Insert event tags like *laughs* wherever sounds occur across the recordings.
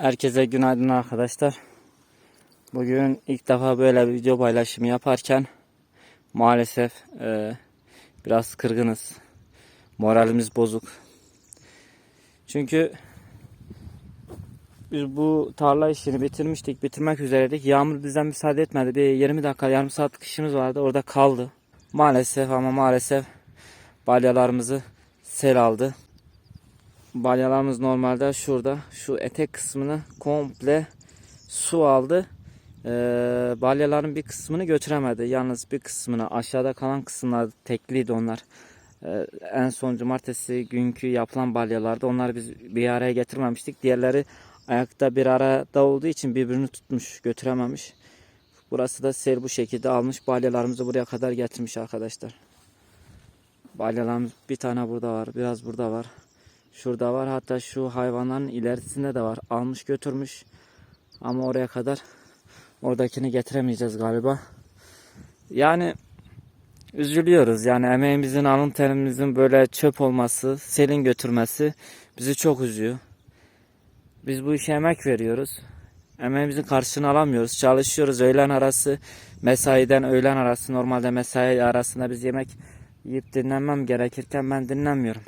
Herkese günaydın arkadaşlar. Bugün ilk defa böyle bir video paylaşımı yaparken maalesef e, biraz kırgınız. Moralimiz bozuk. Çünkü biz bu tarla işini bitirmiştik, bitirmek üzereydik. Yağmur bizden müsaade etmedi. Bir 20 dakika, yarım saatlik işimiz vardı. Orada kaldı. Maalesef ama maalesef balyalarımızı sel aldı. Balyalarımız normalde şurada. Şu etek kısmını komple su aldı. Ee, balyaların bir kısmını götüremedi. Yalnız bir kısmını aşağıda kalan kısımlar tekliydi onlar. Ee, en son cumartesi günkü yapılan balyalarda onları biz bir araya getirmemiştik. Diğerleri ayakta bir arada olduğu için birbirini tutmuş götürememiş. Burası da sel bu şekilde almış. Balyalarımızı buraya kadar getirmiş arkadaşlar. Balyalarımız bir tane burada var. Biraz burada var. Şurada var. Hatta şu hayvanların ilerisinde de var. Almış götürmüş. Ama oraya kadar oradakini getiremeyeceğiz galiba. Yani üzülüyoruz. Yani emeğimizin, alın terimizin böyle çöp olması, selin götürmesi bizi çok üzüyor. Biz bu işe emek veriyoruz. Emeğimizin karşılığını alamıyoruz. Çalışıyoruz öğlen arası, mesaiden öğlen arası. Normalde mesai arasında biz yemek yiyip dinlenmem gerekirken ben dinlenmiyorum.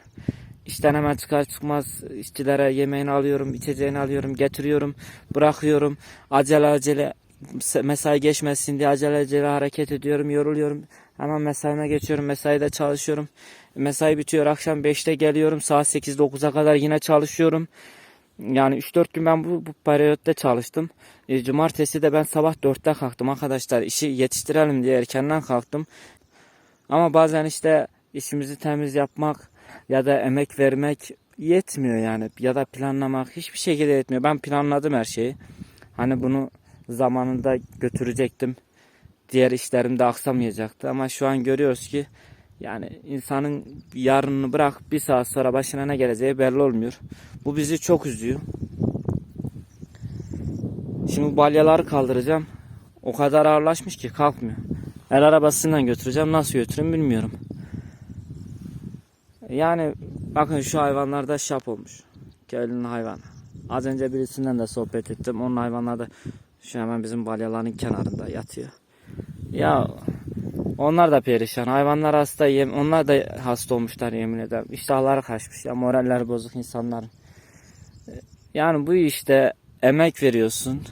İşten hemen çıkar çıkmaz işçilere yemeğini alıyorum, içeceğini alıyorum, getiriyorum, bırakıyorum. Acele acele mesai geçmesin diye acele acele hareket ediyorum, yoruluyorum. Hemen mesaime geçiyorum, mesaide çalışıyorum. Mesai bitiyor, akşam 5'te geliyorum, saat 8-9'a kadar yine çalışıyorum. Yani 3-4 gün ben bu, bu periyotta çalıştım. E, cumartesi de ben sabah 4'te kalktım arkadaşlar. İşi yetiştirelim diye erkenden kalktım. Ama bazen işte işimizi temiz yapmak ya da emek vermek yetmiyor yani. Ya da planlamak hiçbir şekilde yetmiyor. Ben planladım her şeyi. Hani bunu zamanında götürecektim. Diğer işlerim de aksamayacaktı. Ama şu an görüyoruz ki yani insanın yarını bırak bir saat sonra başına ne geleceği belli olmuyor. Bu bizi çok üzüyor. Şimdi balyaları kaldıracağım. O kadar ağırlaşmış ki kalkmıyor. El arabasıyla götüreceğim. Nasıl götürürüm bilmiyorum. Yani bakın şu hayvanlarda şap olmuş. Köylünün hayvanı. Az önce birisinden de sohbet ettim. Onun hayvanları da şu hemen bizim balyaların kenarında yatıyor. Ya onlar da perişan. Hayvanlar hasta. Yem onlar da hasta olmuşlar yemin ederim. İştahları kaçmış. Ya moralleri bozuk insanların. Yani bu işte emek veriyorsun.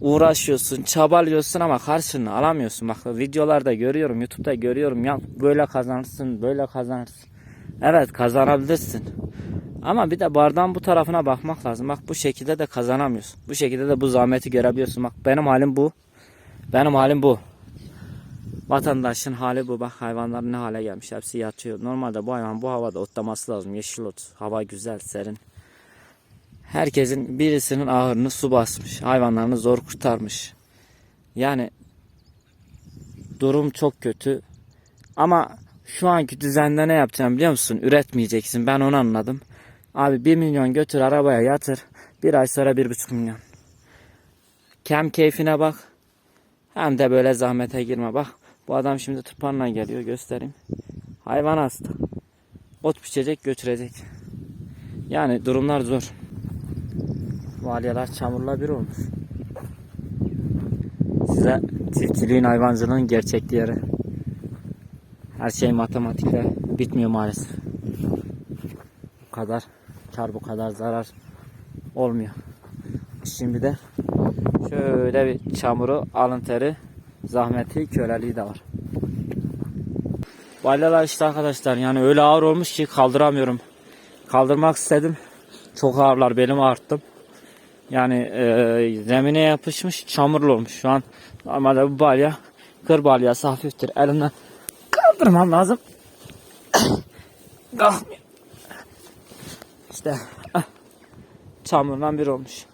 Uğraşıyorsun, çabalıyorsun ama karşılığını alamıyorsun. Bak videolarda görüyorum, YouTube'da görüyorum. Ya böyle kazanırsın, böyle kazanırsın. Evet kazanabilirsin. Ama bir de bardağın bu tarafına bakmak lazım. Bak bu şekilde de kazanamıyorsun. Bu şekilde de bu zahmeti görebiliyorsun. Bak benim halim bu. Benim halim bu. Vatandaşın hali bu. Bak hayvanlar ne hale gelmiş. Hepsi yatıyor. Normalde bu hayvan bu havada otlaması lazım. Yeşil ot. Hava güzel, serin. Herkesin birisinin ahırını su basmış. Hayvanlarını zor kurtarmış. Yani durum çok kötü. Ama şu anki düzende ne yapacağım biliyor musun? Üretmeyeceksin. Ben onu anladım. Abi 1 milyon götür arabaya yatır. Bir ay sonra 1,5 milyon. Kem keyfine bak. Hem de böyle zahmete girme. Bak bu adam şimdi tırpanla geliyor göstereyim. Hayvan hasta. Ot biçecek götürecek. Yani durumlar zor. Valyalar çamurla bir olmuş. Size çiftçiliğin hayvancılığın gerçekleri. Her şey matematikle bitmiyor maalesef. Bu kadar kar bu kadar zarar olmuyor. Şimdi de şöyle bir çamuru, alın teri, zahmeti, köleliği de var. Balyalar işte arkadaşlar yani öyle ağır olmuş ki kaldıramıyorum. Kaldırmak istedim. Çok ağırlar belim ağrıttım. Yani e, zemine yapışmış çamurlu olmuş şu an. Normalde bu balya kır balyası hafiftir. Elimden kaldırmam lazım. Kalkmıyor. İşte ah, çamurdan bir olmuş.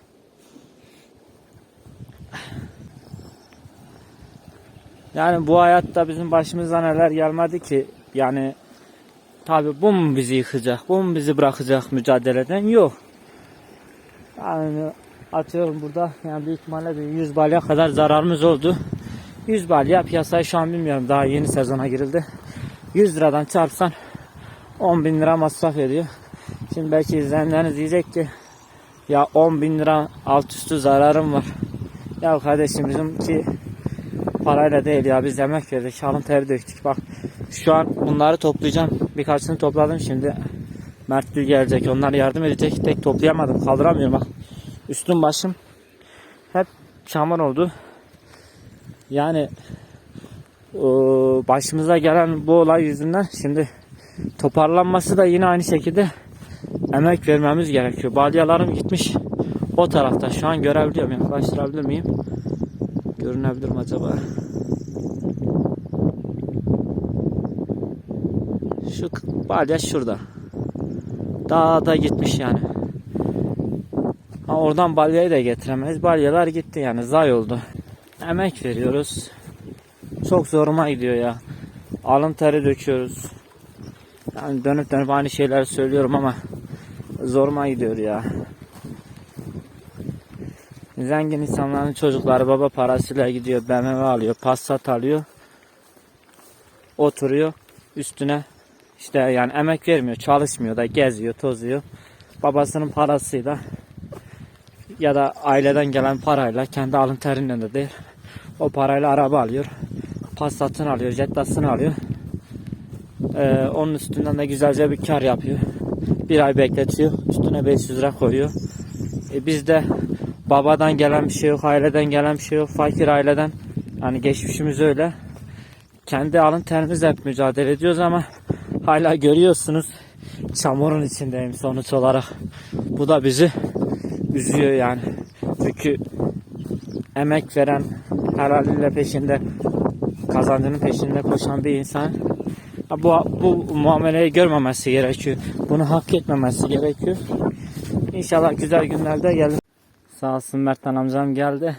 Yani bu hayatta bizim başımıza neler gelmedi ki yani tabi bu mu bizi yıkacak, bu mu bizi bırakacak mücadeleden yok. Yani atıyorum burada yani büyük ihtimalle bir 100 balya kadar zararımız oldu. 100 balya piyasayı şu an bilmiyorum daha yeni sezona girildi. 100 liradan çarpsan 10 bin lira masraf ediyor. Şimdi belki izleyenleriniz diyecek ki Ya 10 bin lira alt üstü zararım var. Ya kardeşim bizimki parayla değil ya biz emek verdik alın teri döktük bak şu an bunları toplayacağım birkaçını topladım şimdi Mert Gül gelecek onlar yardım edecek tek toplayamadım kaldıramıyorum bak üstüm başım hep çamur oldu yani o, başımıza gelen bu olay yüzünden şimdi toparlanması da yine aynı şekilde emek vermemiz gerekiyor balyalarım gitmiş o tarafta şu an görebiliyorum yaklaştırabilir miyim görünebilir mi acaba Şu balya şurada. Dağda gitmiş yani. Ha, oradan balyayı da getiremeyiz. Balyalar gitti yani zay oldu. Emek veriyoruz. Çok zoruma gidiyor ya. Alın teri döküyoruz. Yani dönüp dönüp aynı şeyleri söylüyorum ama zoruma gidiyor ya. Zengin insanların çocukları baba parasıyla gidiyor BMW alıyor, Passat alıyor. Oturuyor üstüne işte yani emek vermiyor, çalışmıyor da geziyor, tozuyor. Babasının parasıyla ya da aileden gelen parayla kendi alın terinden de değil. O parayla araba alıyor. Passat'ını alıyor, Jetta'sını alıyor. Ee, onun üstünden de güzelce bir kar yapıyor. Bir ay bekletiyor. Üstüne 500 lira koyuyor. E biz de babadan gelen bir şey yok, aileden gelen bir şey yok, fakir aileden. Yani geçmişimiz öyle. Kendi alın terimizle hep mücadele ediyoruz ama hala görüyorsunuz çamurun içindeyim sonuç olarak. Bu da bizi üzüyor yani. Çünkü emek veren helaliyle peşinde kazancının peşinde koşan bir insan bu, bu muameleyi görmemesi gerekiyor. Bunu hak etmemesi gerekiyor. İnşallah güzel günlerde gelir. Sağ olsun Mertan amcam geldi.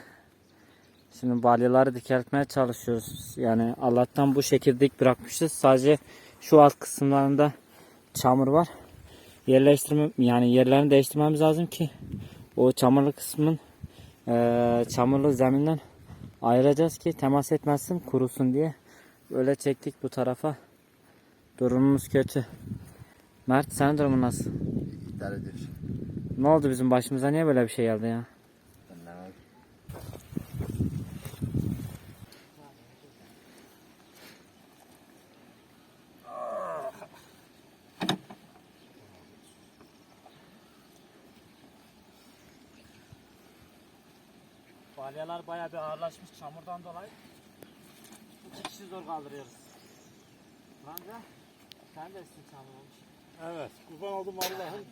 Şimdi balyaları dikeltmeye çalışıyoruz. Yani Allah'tan bu şekilde dik bırakmışız. Sadece şu alt kısımlarında çamur var. Yerleştirme yani yerlerini değiştirmemiz lazım ki o çamurlu kısmın eee, çamurlu zeminden ayıracağız ki temas etmezsin kurusun diye. Böyle çektik bu tarafa. Durumumuz kötü. Mert sen durumun nasıl? İdare ediyor. Ne oldu bizim başımıza niye böyle bir şey geldi ya? Balyalar bayağı bir ağırlaşmış çamurdan dolayı. İki kişi zor kaldırıyoruz. Amca sen de üstün çamur olmuş. Evet, kurban oldum Allah'ın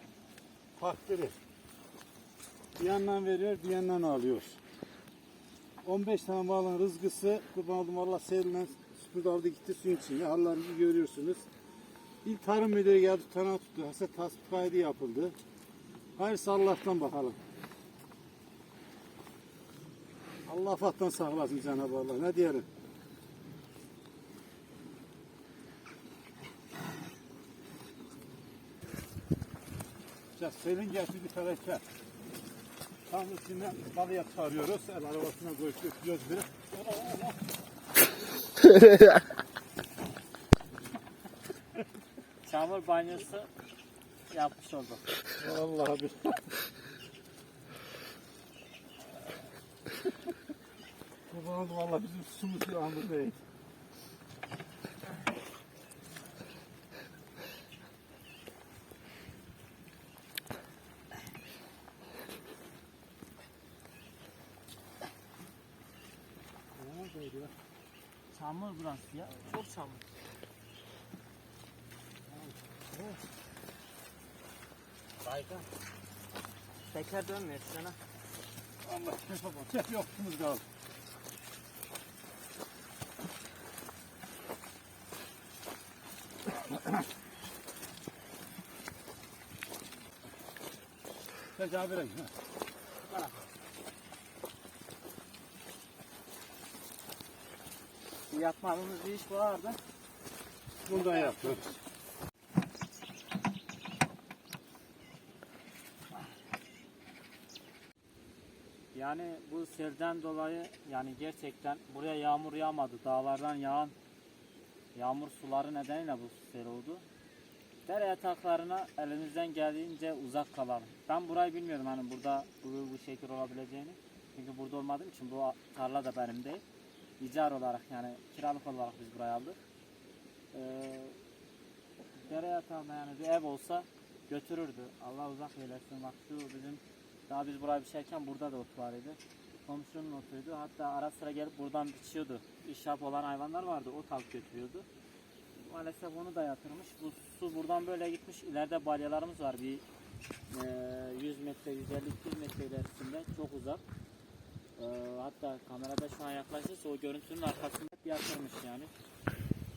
takdiri. Bir yandan veriyor, bir yandan alıyor. 15 tane malın rızkısı kurban oldum Allah seyrinen süpürdü aldı gitti suyun içine. Hallarınızı görüyorsunuz. İl Tarım Müdürü geldi tutanağı tuttu. Hasret tasdik kaydı yapıldı. Hayırlısı Allah'tan bakalım. Allah afattan saklasın Cenab-ı Allah. Ne diyelim? Ya Selin geldi bir tarafta. Tam içinden balıya çıkarıyoruz. El arabasına koyup götürüyoruz bir. Çamur banyosu yapmış olduk. Vallahi bir. Kurban oldum valla bizim sumuz yağmur değil. Çamur burası ya. Çok çamur. Baygın. Teker dönmüyor sana. Allah yapamam. Hep yoksunuz kaldı. Tecavüre git. Yapmadığımız bir iş vardı. Bundan yapıyoruz. Yani bu selden dolayı yani gerçekten buraya yağmur yağmadı. Dağlardan yağan yağmur suları nedeniyle bu sel oldu. Dere yataklarına elimizden geldiğince uzak kalalım. Ben burayı bilmiyorum hani burada bu, bu şekil olabileceğini. Çünkü burada olmadığım için bu tarla da benim değil. İcar olarak yani kiralık olarak biz burayı aldık. Ee, dere yatağına yani bir ev olsa götürürdü. Allah uzak eylesin. Bak şu bizim daha biz buraya biçerken burada da ot var idi. Komşunun otuydu. Hatta ara sıra gelip buradan biçiyordu. İş yap olan hayvanlar vardı. Ot alıp götürüyordu. Maalesef onu da yatırmış. Bu su buradan böyle gitmiş. İleride balyalarımız var. Bir e, 100 metre, 150-200 metre ilerisinde. Çok uzak. E, hatta kamerada şu an yaklaşırsa o görüntünün arkasında yatırmış yani.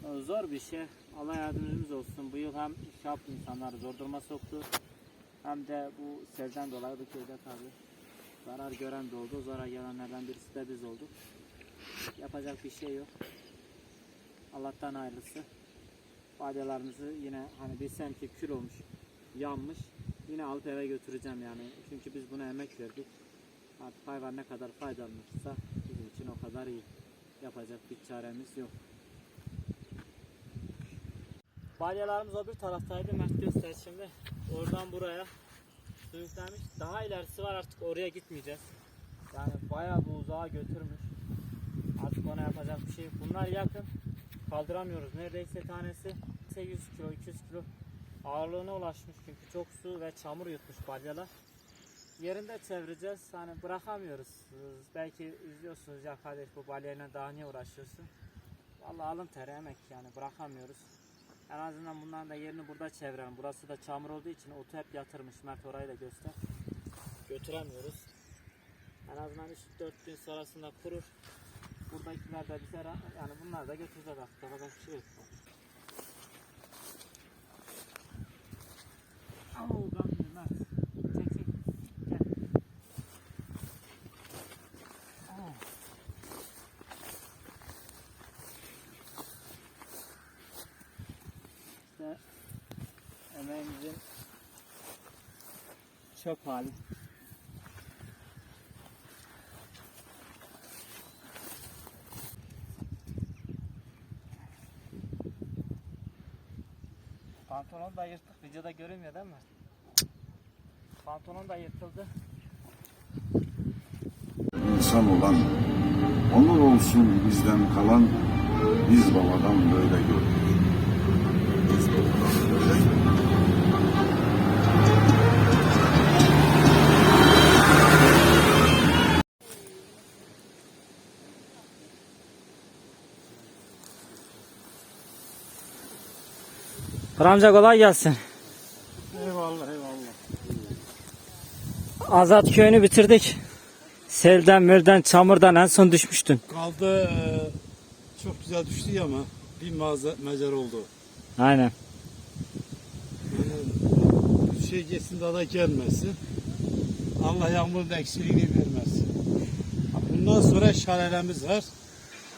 E, zor bir şey. Allah yardımcımız olsun. Bu yıl hem yaptı insanları zor duruma soktu. Hem de bu selden dolayı bu köyde tabii zarar gören de oldu. Zarar gelenlerden birisi de biz olduk. Yapacak bir şey yok. Allah'tan hayırlısı. Balyalarımızı yine hani bilsem ki kül olmuş, yanmış. Yine alıp eve götüreceğim yani. Çünkü biz buna emek verdik. Artık hayvan ne kadar faydalanırsa bizim için o kadar iyi. Yapacak bir çaremiz yok. Balyalarımız o bir taraftaydı. Mert göster şimdi. Oradan buraya sürüklenmiş. Daha ilerisi var artık oraya gitmeyeceğiz. Yani bayağı bu uzağa götürmüş. Artık ona yapacak bir şey. Bunlar yakın. Kaldıramıyoruz. Neredeyse tanesi 100 kilo, 200 kilo ağırlığına ulaşmış. Çünkü çok su ve çamur yutmuş balyalar. Yerinde çevireceğiz. Hani bırakamıyoruz. Belki izliyorsunuz ya kardeş bu balyayla daha niye uğraşıyorsun? Vallahi alın teri emek yani bırakamıyoruz. En azından bunların da yerini burada çevirelim. Burası da çamur olduğu için otu hep yatırmış. Mert orayı da göster. Götüremiyoruz. En azından 3-4 gün sonrasında kurur. Buradakiler de bize yani bunlar da götürecek artık. Yapacak bir şey yok. Oo, ben Mert. Çek çek. Gel. Oo. İşte emeğimizin çöp hali. Pantolon da yırtık. Videoda görünmüyor değil mi? Pantolon da yırtıldı. İnsan olan, onur olsun bizden kalan, biz babadan böyle gördük. Biz babadan böyle gördük. Amca kolay gelsin. Eyvallah eyvallah. Azat köyünü bitirdik. Selden, mölden, çamurdan en son düşmüştün. Kaldı e, çok güzel düştü ama bir mecer oldu. Aynen. Yani şey geçsin daha da gelmesin. Allah yağmurun da eksiliğini vermesin. Bundan sonra şalalemiz var.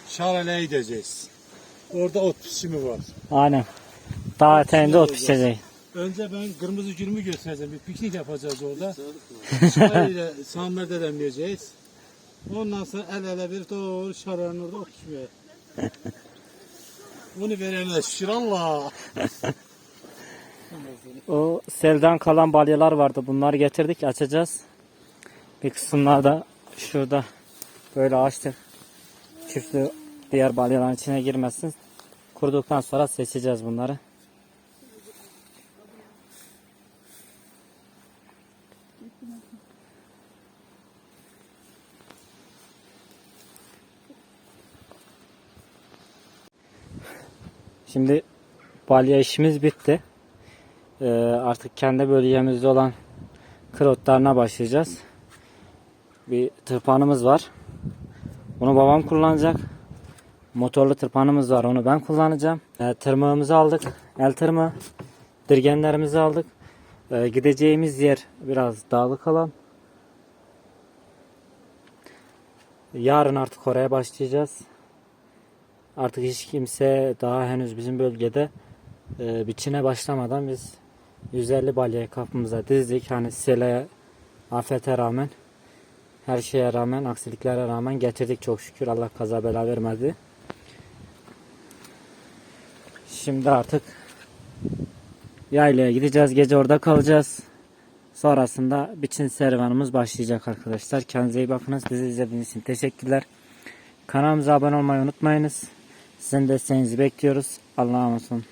Şalaleye gideceğiz. Orada ot biçimi var. Aynen. Dağ eteğinde ot pişecek. Önce ben kırmızı gülümü göstereceğim. Bir piknik yapacağız orada. Şarayla *laughs* Samer'de demleyeceğiz. Ondan sonra el ele bir doğru şaranın orada ot pişmeye. *laughs* Bunu verene şükür Allah. *laughs* O selden kalan balyalar vardı. Bunları getirdik açacağız. Bir kısımlar da şurada böyle açtık. Küflü diğer balyaların içine girmesin. Kuruduktan sonra seçeceğiz bunları. Şimdi balya işimiz bitti. Ee, artık kendi bölgemizde olan krotlarına başlayacağız. Bir tırpanımız var. Bunu babam kullanacak. Motorlu tırpanımız var. Onu ben kullanacağım. Ee, tırmığımızı aldık. El tırmığı. Dirgenlerimizi aldık. Ee, gideceğimiz yer biraz dağlık alan. Yarın artık oraya başlayacağız. Artık hiç kimse daha henüz bizim bölgede e, biçine başlamadan biz 150 balyayı kapımıza dizdik. Hani sele, afete rağmen, her şeye rağmen, aksiliklere rağmen getirdik çok şükür. Allah kaza bela vermedi. Şimdi artık yaylaya gideceğiz. Gece orada kalacağız. Sonrasında biçin serüvenimiz başlayacak arkadaşlar. Kendinize iyi bakınız. Bizi izlediğiniz için teşekkürler. Kanalımıza abone olmayı unutmayınız. Sizin desteğinizi bekliyoruz. Allah'a emanet olun.